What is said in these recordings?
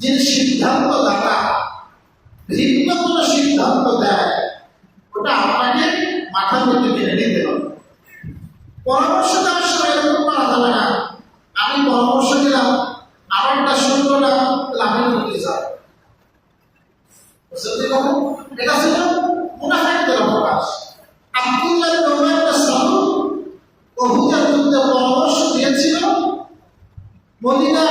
যে সিদ্ধান্ত দাতা ভিন্ন কোনো সিদ্ধান্ত দেয়। ওটা আপনাকে মাথার মধ্যে কিনে নিতে হবে। পরামর্শ দেওয়ার সময় এরকম করা যাবে না। আমি পরামর্শ দিলাম আমারটা শুনলো না লাভের মধ্যে যাবে এটা ছিল মুনাফাকের অবকাশ আব্দুল্লাহ রহমান সাহু অভিযান পরামর্শ দিয়েছিল, মদিনার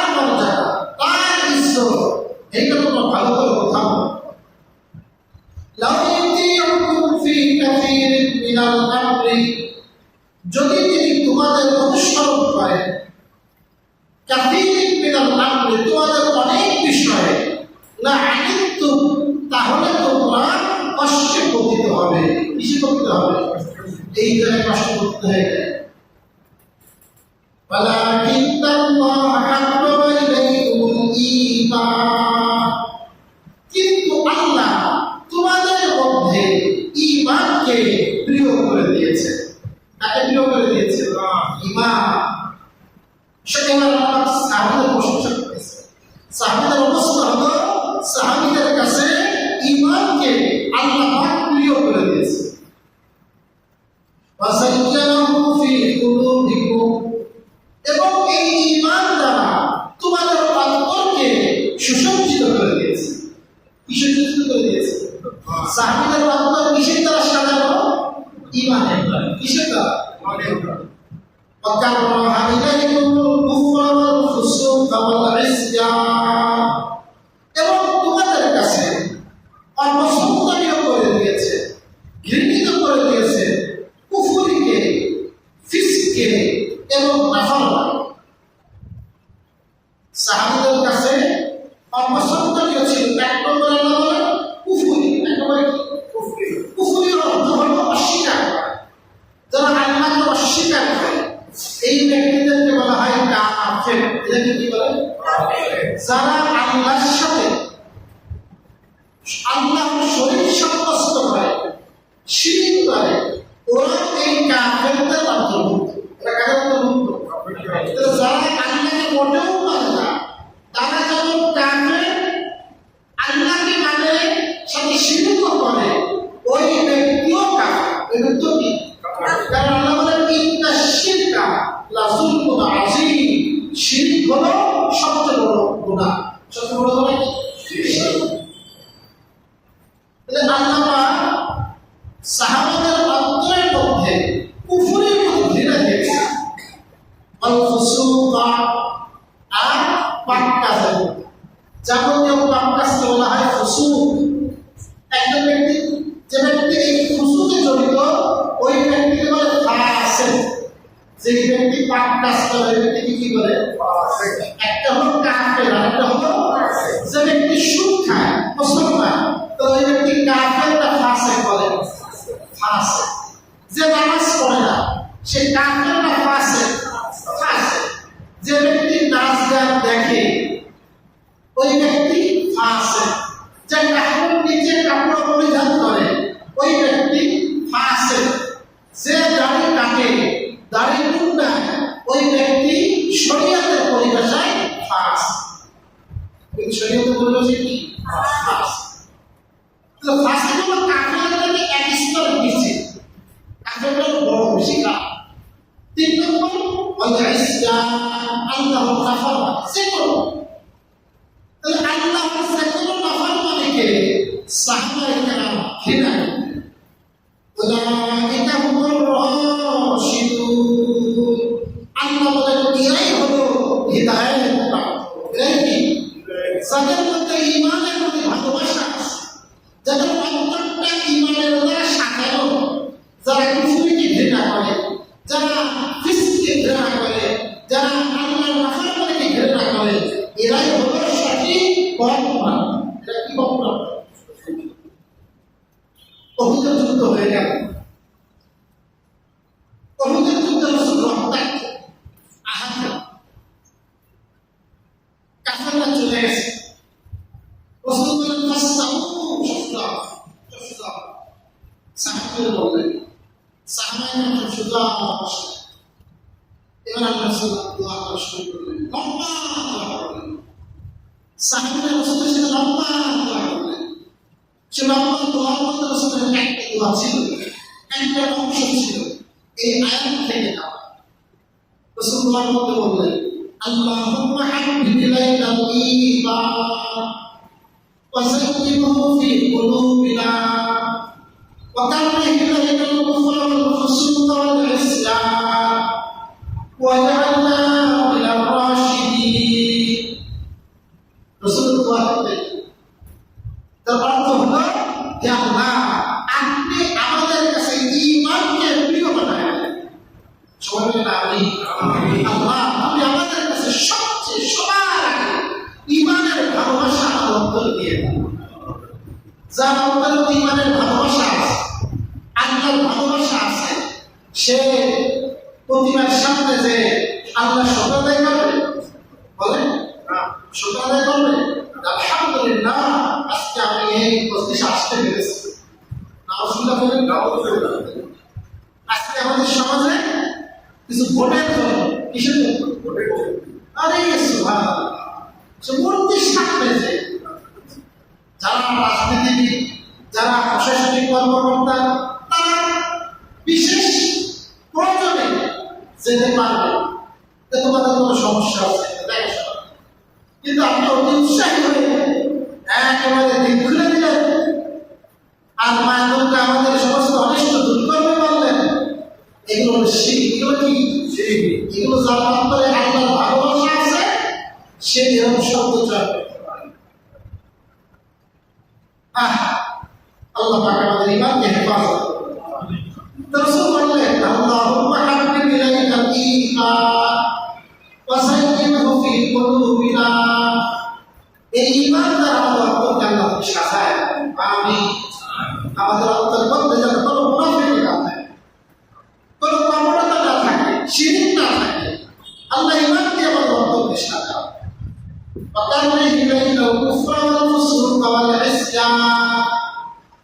তোমাদের অনেক বিষয়ে না কিন্তু তাহলে তোমরা কষ্টে পতিত হবে। কিসে পতিত হবে? এই জায়গায় কষ্ট করতে হয় জিকিরে এবং শরীয়তের পরিভাষায় ফার্স। কিন্তু শরীয়তের পরিভাষায় কি? ফার্স। তো ফার্সি হলো কাফেরদেরকে এক স্তর নিচে কাফের হলো বড় মুশিকা তিন নম্বর হয়তো ইসলাম, আল্লাহ কাফার মানে সেকুল তাহলে আল্লাহ সেকুল কাফার মানে কে? সাহাবায়ে কেরাম ঘৃণা করে তাদের মধ্যে ইমানের প্রতি ভালোবাসা যাদের অন্তরটা ইমানের দ্বারা সাজানো, যারা কুফুরিকে ঘৃণা করে, যারা কৃষ্ণকে ঘৃণা করে, যারা আল্লাহর রাহারকে ঘৃণা করে, এরাই হলো সঠিক পরম্পরা এটা কি পরম্পরা কর্মকর্তা তারা বিশেষ প্রয়োজনে যেতে পারবে। তোমাদের কোনো সমস্যা আছে কিন্তু আপনি অতি উৎসাহী একেবারে দীর্ঘ وترجه بين الكفر والفسوق والعصيان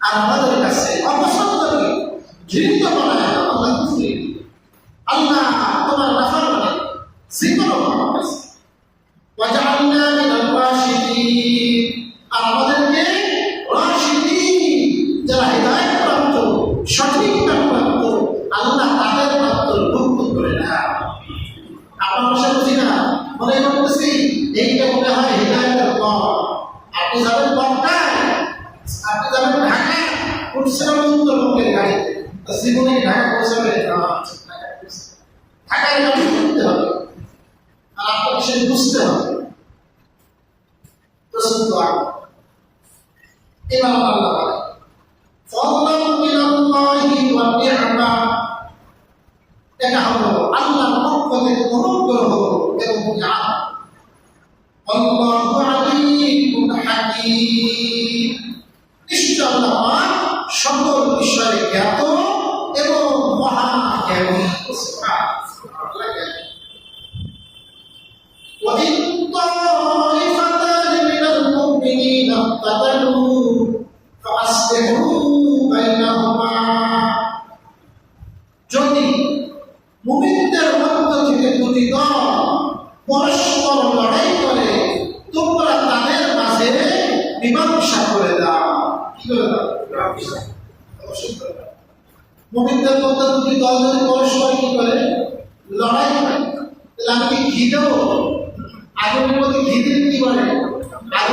আর আমাদের কাছে অপছন্দ ঘৃণিত মনে হয় আল্লাহ আল্লাহ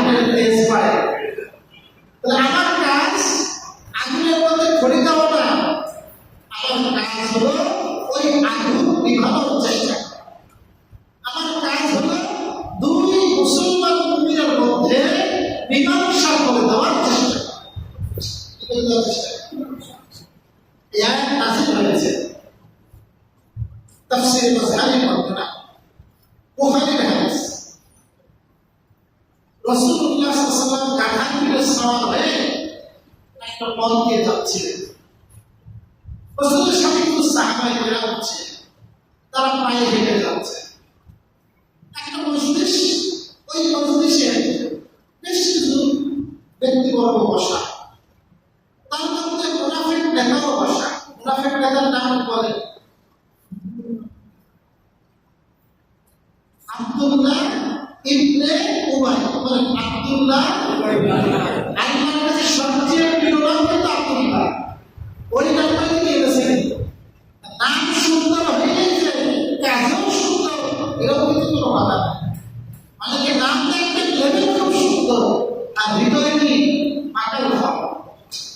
I will inspire. করে আব্দুল্লাহ ইবনে উবাই। বলেন আব্দুল্লাহ আল্লাহর কাছে সবচেয়ে প্রিয় নাম হলো আব্দুল্লাহ। ওই নামটা কি এনেছেন নাম সুন্দর হয়ে গেছে, কাজও সুন্দর, এরকম কিছু কোনো বাধা মানে যে নামটা একটা লেভেল খুব সুন্দর, আর হৃদয় কি মাথা উঠা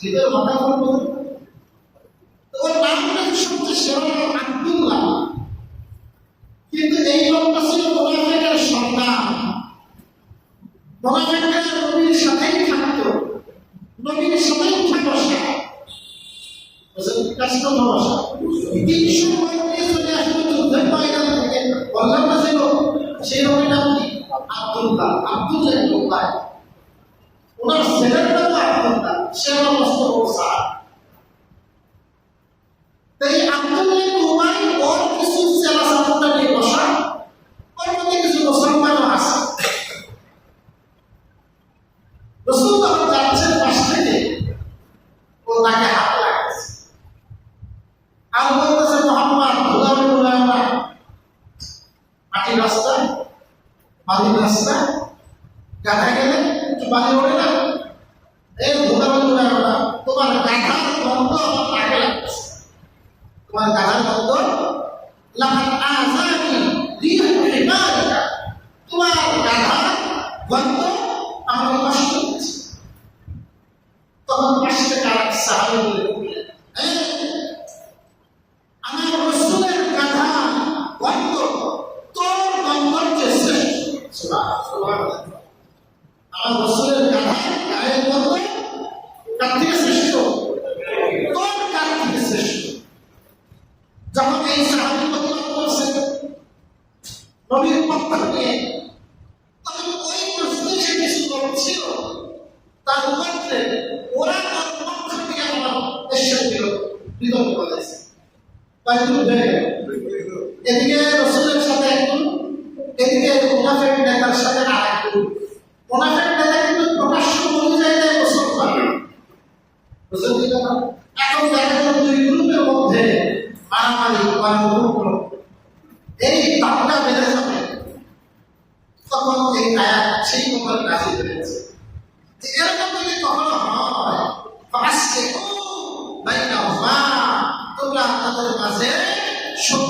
হৃদয় মাথা উঠা বলা হয়ে থাকে নবীর সাথেই থাকতো। নবীর সাথেই উঠে বসা কষ্ট ভাষা তিনশো পঁয়ত্রিশ চলে আসলো যুদ্ধের বাইরে থেকে বললাম না ছিল সেই রকমের নাম ওনার ছেলের সে আমার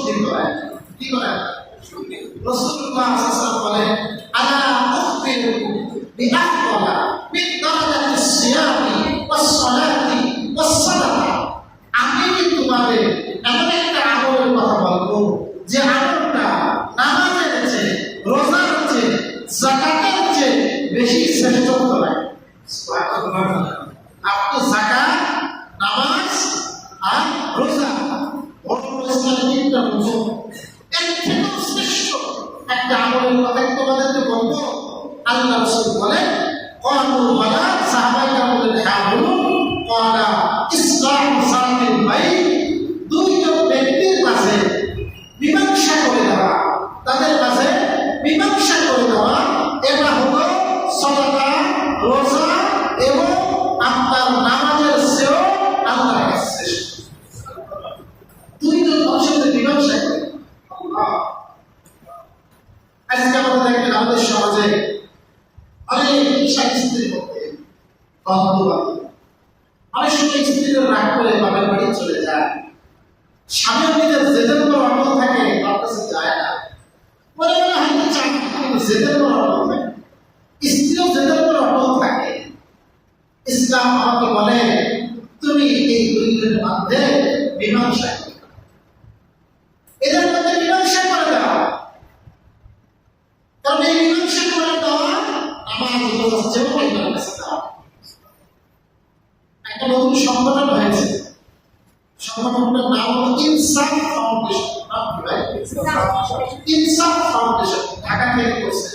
তকদির করায় কি করায় রসুল বলেন নতুন সংগঠন হয়েছে সংগঠনটার নাম হল ইনসাফ ফাউন্ডেশন ইনসাফ ফাউন্ডেশন ঢাকা থেকে করছে।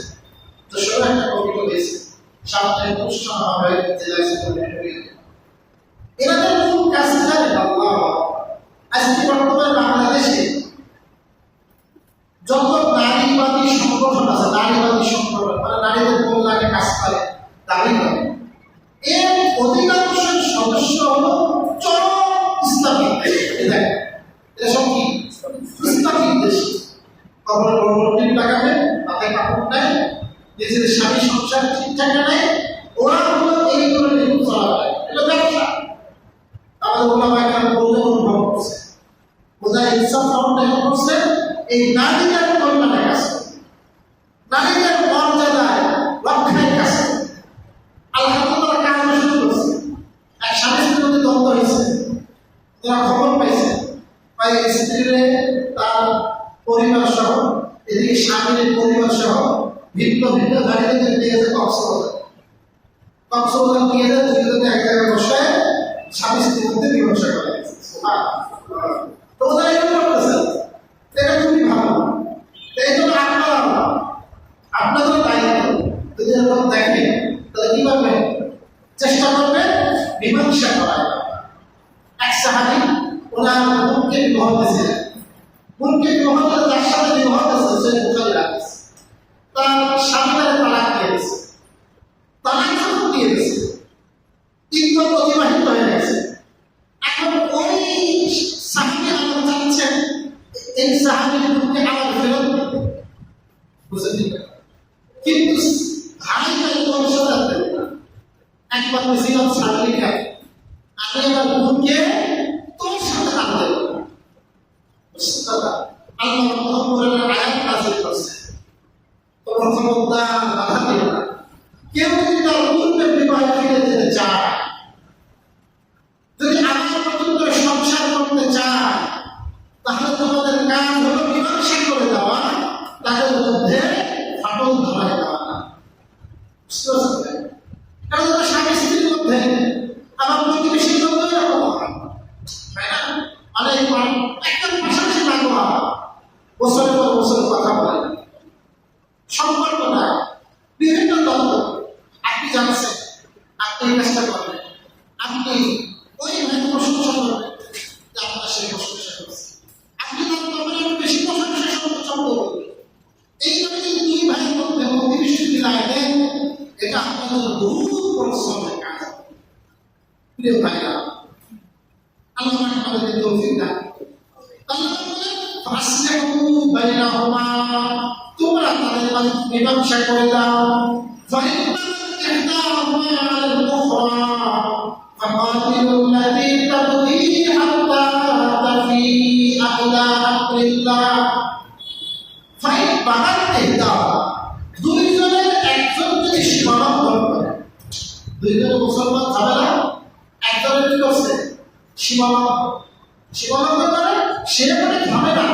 তো ষোলো একটা কমিটি হয়েছে সামনে অনুষ্ঠান হবে, জেলা এরা তো মূল কাজ জানে আজকে বর্তমান বাংলাদেশে যত নারীবাদী সংগঠন আছে, নারীবাদী সংগঠন মানে নারীদের মূল লাগে কাজ করে দাবি করে। এর অধিকাংশ সদস্য হল চরম ইসলামী এটা কি? দেশ। কখনো গণমন্ত্রীর টাকা নেয় তাতে কাপড় নেয় নিজেদের স্বামী সংসার ঠিকঠাক নেয় ওরা হলো এই ধরনের চলাফেরা। এটা ব্যবসা। আমাদের ওলামা এখানে বলতে কোনো করছে। বোধহয় ইনসাফ ফাউন্ডেশন করছে, এই নারীরা Là anh em. মানুষের আপনি করবেন আপনি মানে ঝামেলা।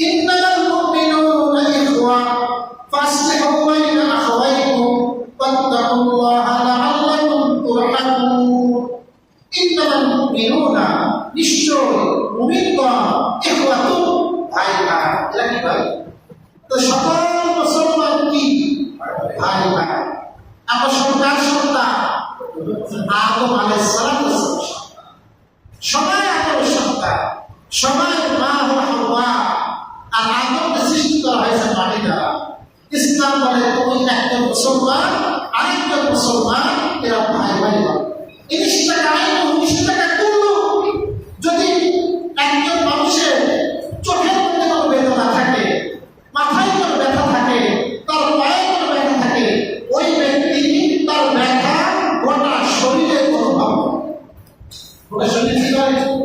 إنما গোটা শরীরে কি করে